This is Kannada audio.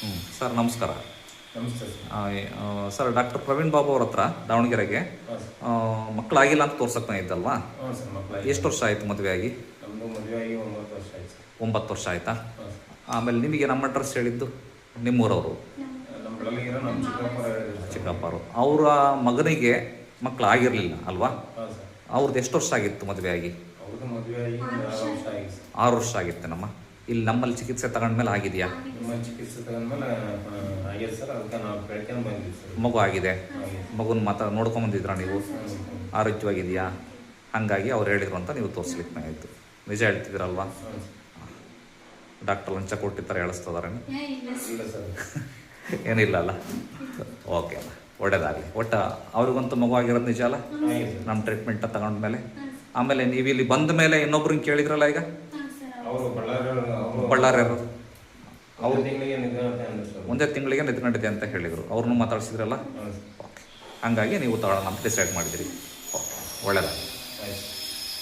ಹ್ಞೂ ಸರ್ ನಮಸ್ಕಾರ. ನಮಸ್ತೆ ಸರ್. ಡಾಕ್ಟರ್ ಪ್ರವೀಣ್ ಬಾಬು ಅವ್ರ ಹತ್ರ ದಾವಣಗೆರೆಗೆ. ಮಕ್ಕಳಾಗಿಲ್ಲ ಅಂತ ತೋರ್ಸಕ್ಕೆ ಇದ್ದಲ್ವಾ ಮಕ್ಕಳ ಎಷ್ಟು ವರ್ಷ ಆಯಿತು ಮದುವೆ ಆಗಿ ಒಂಬತ್ತು ವರ್ಷ ಆಯ್ತು ಆಮೇಲೆ ನಿಮಗೆ ನಮ್ಮ ಅಡ್ರೆಸ್ ಹೇಳಿದ್ದು? ನಿಮ್ಮೂರವರು? ನಮ್ಮ ಅವರು ನಮ್ಮ ಚಿಕ್ಕಪ್ಪರ ಅವರ. ಮಗನಿಗೆ ಮಕ್ಕಳಾಗಿರಲಿಲ್ಲ ಅಲ್ವಾ? ಹಾಂ ಅವ್ರದ್ದು ಎಷ್ಟು ವರ್ಷ ಆಗಿತ್ತು ಮದುವೆ ಆಗಿ ಆರು ವರ್ಷ ಆಗಿದೆ ಇಲ್ಲಿ ನಮ್ಮಲ್ಲಿ ಚಿಕಿತ್ಸೆ ತಗೊಂಡ್ಮೇಲೆ ಆಗಿದೆಯಾ? ಚಿಕಿತ್ಸೆ ತಗೊಂಡ್ಮೇಲೆ ಆಗಿದೆ ಸರ್ ಅದಕ್ಕೆ ನಾವು ಸರ್. ಮಗು ಆಗಿದೆ. ಮಗುನ ಮಾತ್ರ ನೋಡ್ಕೊಂಬಂದಿದ್ರಾ ನೀವು. ಆರೋಗ್ಯವಾಗಿದೆಯಾ? ಹಾಗಾಗಿ ಅವ್ರು ಹೇಳಿದ್ರು ಅಂತ ನೀವು ತೋರಿಸ್ಲಿಕ್ಕೆ ಆಯಿತು ನಿಜ ಹೇಳ್ತಿದ್ದೀರಲ್ವಾ? ಡಾಕ್ಟರ್ ಲಂಚ ಕೊಟ್ಟಿರ್ತಾರೆ ಹೇಳಿಸ್ತದಾರೆ ಇಲ್ಲ ಏನಿಲ್ಲ ಅಲ್ಲ? ಓಕೆ ಅಲ್ಲ ಒಳ್ಳೇದಾಗಲಿ. ಒಟ್ಟು ಅವ್ರಿಗಂತೂ ಮಗು ಆಗಿರೋದು ನಿಜ ಅಲ್ಲ? ನಮ್ಮ ಟ್ರೀಟ್ಮೆಂಟ್ ತಗೊಂಡ್ಮೇಲೆ? ಆಮೇಲೆ ನೀವು ಇಲ್ಲಿ ಬಂದ ಮೇಲೆ ಇನ್ನೊಬ್ರು ಕೇಳಿದ್ರಲ್ಲ ಈಗ? ಅವರು ಬಳ್ಳಾರಿ ಅವರು ಬಳ್ಳಾರ್ಯರು ಅವ್ರ. ಒಂದೇ ತಿಂಗಳಿಗೆ ನಿಂತ್ಕೊಂಡಿದೆ ಅಂತ ಹೇಳಿದರು. ಅವ್ರನ್ನೂ ಮಾತಾಡ್ಸಿದ್ರಲ್ಲ? ಓಕೆ. ಹಂಗಾಗಿ ನೀವು ತಗೊಳ್ಳೋಣ ಅಂತ ಡಿಸೈಡ್ ಮಾಡಿದಿರಿ. ಓಕೆ.